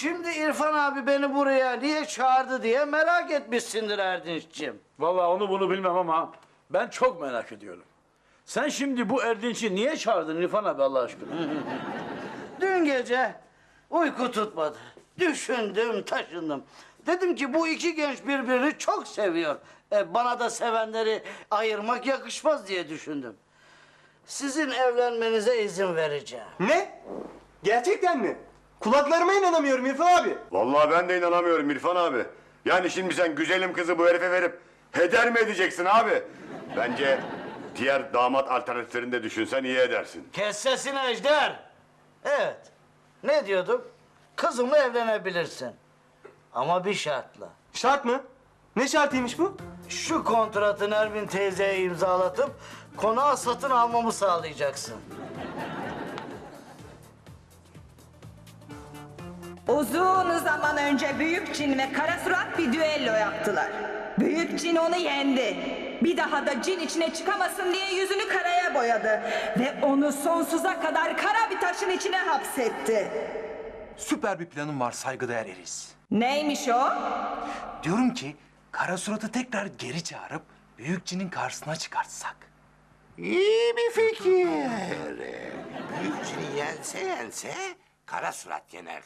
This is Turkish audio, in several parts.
Şimdi İrfan abi beni buraya niye çağırdı diye merak etmişsindir Erdinç'ciğim. Vallahi onu bunu bilmem ama ben çok merak ediyorum. Sen şimdi bu Erdinç'i niye çağırdın İrfan abi Allah aşkına? Dün gece uyku tutmadı. Düşündüm, taşındım. Dedim ki bu iki genç birbirini çok seviyor. E, bana da sevenleri ayırmak yakışmaz diye düşündüm. Sizin evlenmenize izin vereceğim. Ne? Gerçekten mi? Kulaklarıma inanamıyorum İrfan abi. Vallahi ben de inanamıyorum İrfan abi. Yani şimdi sen güzelim kızı bu herife verip heder mi edeceksin abi? Bence diğer damat alternatiflerini de düşünsen iyi edersin. Kes sesini Ejder. Evet. Ne diyordum? Kızımla evlenebilirsin. Ama bir şartla. Şart mı? Ne şartıymış bu? Şu kontratı Nermin teyzeye imzalatıp konağı satın almamı sağlayacaksın. Uzun zaman önce Büyük Cin ve Kara Surat bir düello yaptılar. Büyük Cin onu yendi. Bir daha da cin içine çıkamasın diye yüzünü karaya boyadı. Ve onu sonsuza kadar kara bir taşın içine hapsetti. Süper bir planım var saygıdeğer Eris. Neymiş o? Diyorum ki kara suratı tekrar geri çağırıp büyükçinin karşısına çıkartsak. İyi bir fikir. Büyükçini yense yense kara surat yener.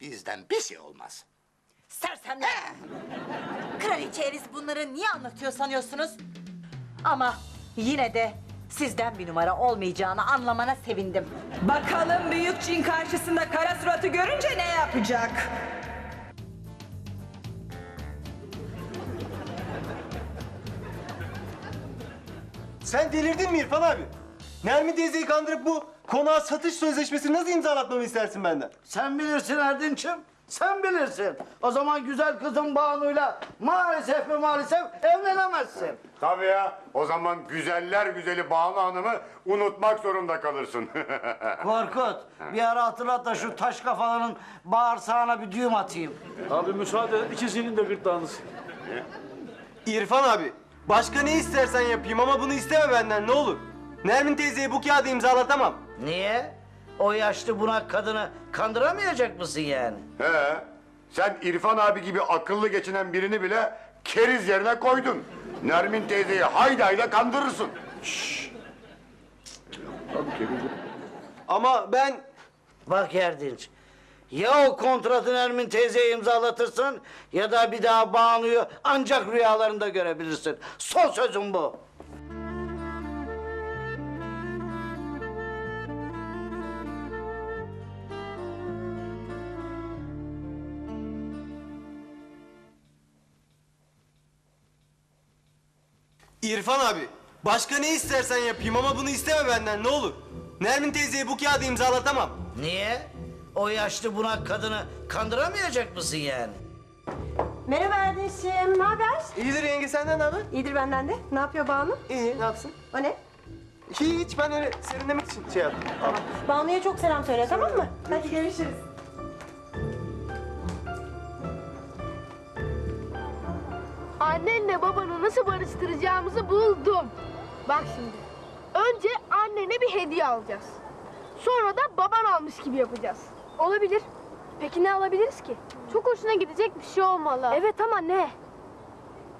Bizden bir şey olmaz. Sersemler! Kraliçe Eris bunları niye anlatıyor sanıyorsunuz? Ama yine de sizden bir numara olmayacağını anlamana sevindim. Bakalım Büyük Cin karşısında Kara Surat'ı görünce ne yapacak? Sen delirdin mi İrfan abi? Nermin teyzeyi kandırıp bu konağa satış sözleşmesini nasıl imzalatmamı istersin benden? Sen bilirsin Erdinç'im. Sen bilirsin. O zaman güzel kızım Banu'yla maalesef ve maalesef evlenemezsin. Tabii ya. O zaman güzeller güzeli Banu Hanım'ı unutmak zorunda kalırsın. Korkut bir ara hatırlat da şu taş kafaların bağırsağına bir düğüm atayım. Abi müsaade et ikisinin de gırtlağını sil. İrfan abi, başka ne istersen yapayım ama bunu isteme benden ne olur. Nermin teyzeye bu kağıdı imzalatamam. Niye? O yaşlı bunak kadını kandıramayacak mısın yani? He. Sen İrfan abi gibi akıllı geçinen birini bile keriz yerine koydun. Nermin teyzeyi haydayla kandırırsın. Ama ben Bak Erdinç. Ya o kontratı Ermin teyzeye imzalatırsın ya da bir daha Banu'yu ancak rüyalarında görebilirsin. Son sözüm bu. İrfan abi, başka ne istersen yapayım ama bunu isteme benden ne olur. Nermin teyzeye bu kağıdı imzalatamam. Niye? O yaşlı bunak kadını kandıramayacak mısın yani? Merhaba Erdinç'im, ne haber? İyidir yenge senden ne haber? İyidir benden de. Ne yapıyor Banu? İyi, ne yapsın? O ne? Hiç, ben öyle serinlemek için şey yaptım. Banu'ya çok selam söyle, tamam mı? Hadi görüşürüz. Annenle babanı nasıl barıştıracağımızı buldum. Bak şimdi. Önce annene bir hediye alacağız. Sonra da baban almış gibi yapacağız. Olabilir. Peki ne alabiliriz ki? Çok hoşuna gidecek bir şey olmalı. Evet ama ne?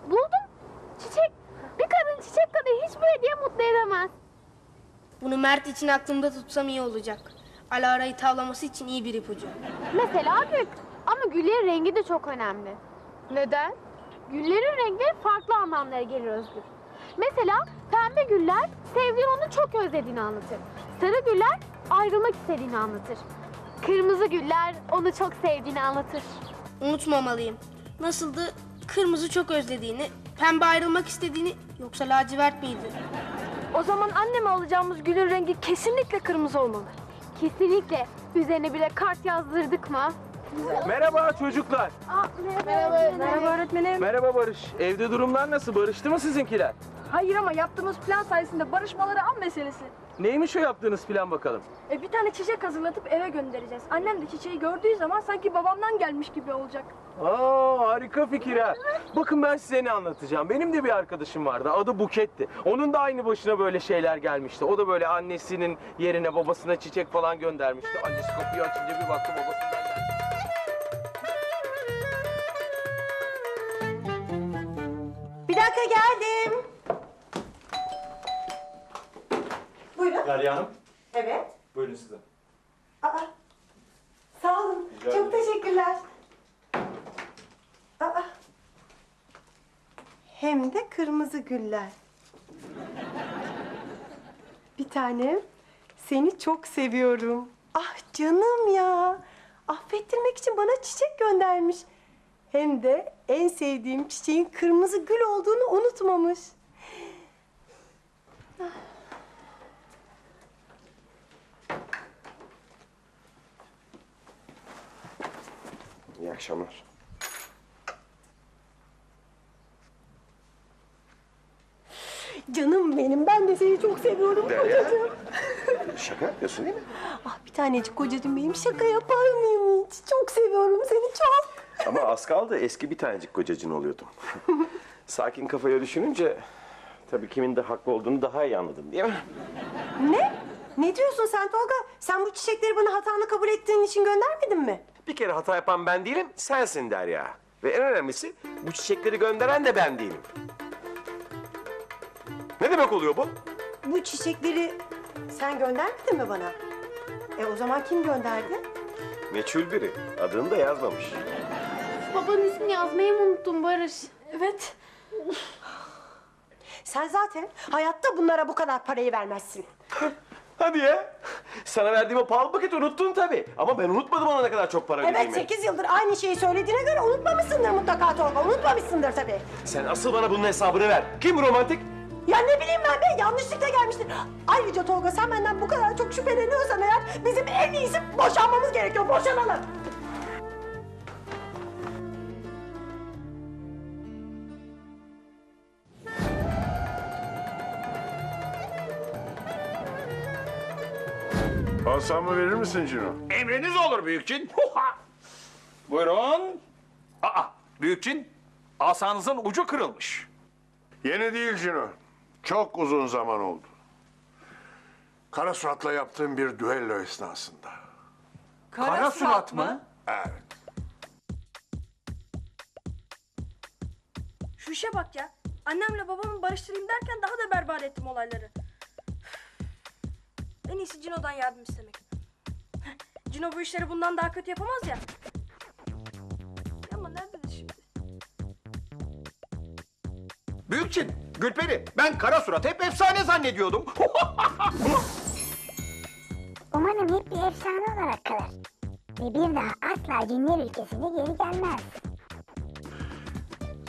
Buldum. Çiçek. Bir kadın çiçek kadar hiçbir hediye mutlu edemez. Bunu Mert için aklımda tutsam iyi olacak. Alara'yı tavlaması için iyi bir ipucu. Mesela gül. Ama güllerin rengi de çok önemli. Neden? Güllerin renkleri farklı anlamlara gelir Özgür. Mesela pembe güller sevdiğin onu çok özlediğini anlatır. Sarı güller ayrılmak istediğini anlatır. Kırmızı güller onu çok sevdiğini anlatır. Unutmamalıyım. Nasıldı? Kırmızı çok özlediğini, pembe ayrılmak istediğini yoksa lacivert miydi? O zaman anneme alacağımız gülün rengi kesinlikle kırmızı olmalı. Kesinlikle. Üzerine bile kart yazdırdık mı? Merhaba çocuklar. Aa, merhaba. Merhaba öğretmenim. Merhaba Barış. Evde durumlar nasıl? Barıştı mı sizinkiler? Hayır ama yaptığımız plan sayesinde barışmaları an meselesi. Neymiş o yaptığınız plan bakalım? E, bir tane çiçek hazırlatıp eve göndereceğiz. Annem de çiçeği gördüğü zaman sanki babamdan gelmiş gibi olacak. Aa harika fikir ha. Bakın ben size ne anlatacağım. Benim de bir arkadaşım vardı. Adı Buket'ti. Onun da aynı başına böyle şeyler gelmişti. O da böyle annesinin yerine babasına çiçek falan göndermişti. Annesi kapıyı açınca bir baktı babasından dakika geldim. Buyurun. Derya Hanım, Evet. buyurun size. Aa, sağ olun. Rica Çok ederim. teşekkürler. Aa, hem de kırmızı güller. Bir tanem, seni çok seviyorum. Ah canım ya. Affettirmek için bana çiçek göndermiş. Hem de en sevdiğim çiçeğin kırmızı gül olduğunu unutmamış. İyi akşamlar. Canım benim, ben de seni çok seviyorum kocacığım. Şaka yapıyorsun değil mi? Ah bir tanecik kocacığım benim şaka yapar mıyım hiç? Çok seviyorum seni çok. Ama az kaldı eski bir tanecik kocacın oluyordum. Sakin kafaya düşününce tabii kimin de haklı olduğunu daha iyi anladım değil mi? Ne? Ne diyorsun sen Tolga? Sen bu çiçekleri bana hatanı kabul ettiğin için göndermedin mi? Bir kere hata yapan ben değilim, sensin Derya. Ve en önemlisi bu çiçekleri gönderen de ben değilim. Ne demek oluyor bu? Bu çiçekleri sen göndermedin mi bana? E o zaman kim gönderdi? Meçhul biri. Adını da yazmamış. Babanın ismini yazmayı mı unuttun Barış? Evet. Sen zaten hayatta bunlara bu kadar parayı vermezsin. Hadi ya. Sana verdiğim o pahalı paketi unuttun tabii. Ama ben unutmadım ona ne kadar çok para Evet ödediğimi. sekiz yıldır aynı şeyi söylediğine göre unutmamışsındır mutlaka Tolga. Unutmamışsındır tabii. Sen asıl bana bunun hesabını ver. Kim bu romantik? Ya ne bileyim ben be yanlışlıkla gelmiştir. Ayrıca Tolga sen benden bu kadar çok şüpheleniyorsan eğer bizim en iyisi boşanmamız gerekiyor. Boşanalım. Asamı verir misin Cino? Emriniz olur büyükçin. Buyurun. Aa, büyükçin, asanızın ucu kırılmış. Yeni değil Cino. Çok uzun zaman oldu. Kara suratla yaptığım bir düello esnasında. Kara, surat mı? Evet. Şu işe bak ya. Annemle babamı barıştırayım derken daha da berbat ettim olayları. En iyisi Cino'dan yardım istemek. Cino bu işleri bundan daha kötü yapamaz ya. Ama nerededir şimdi? Büyükçin, Gülperi, ben kara surat hep efsane zannediyordum. Umarım hep bir efsane olarak kalır. Ve bir daha asla cinler ülkesine geri gelmez.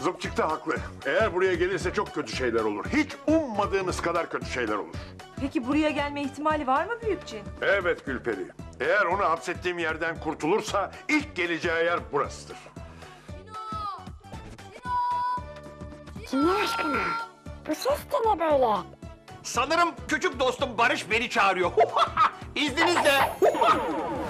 Zıpçık da haklı. Eğer buraya gelirse çok kötü şeyler olur. Hiç ummadığınız kadar kötü şeyler olur. Peki buraya gelme ihtimali var mı büyükçin? Evet Gülperi. Eğer onu hapsettiğim yerden kurtulursa ilk geleceği yer burasıdır. Cinler aşkına. Bu ses de ne böyle? Sanırım küçük dostum Barış beni çağırıyor. İzninizle.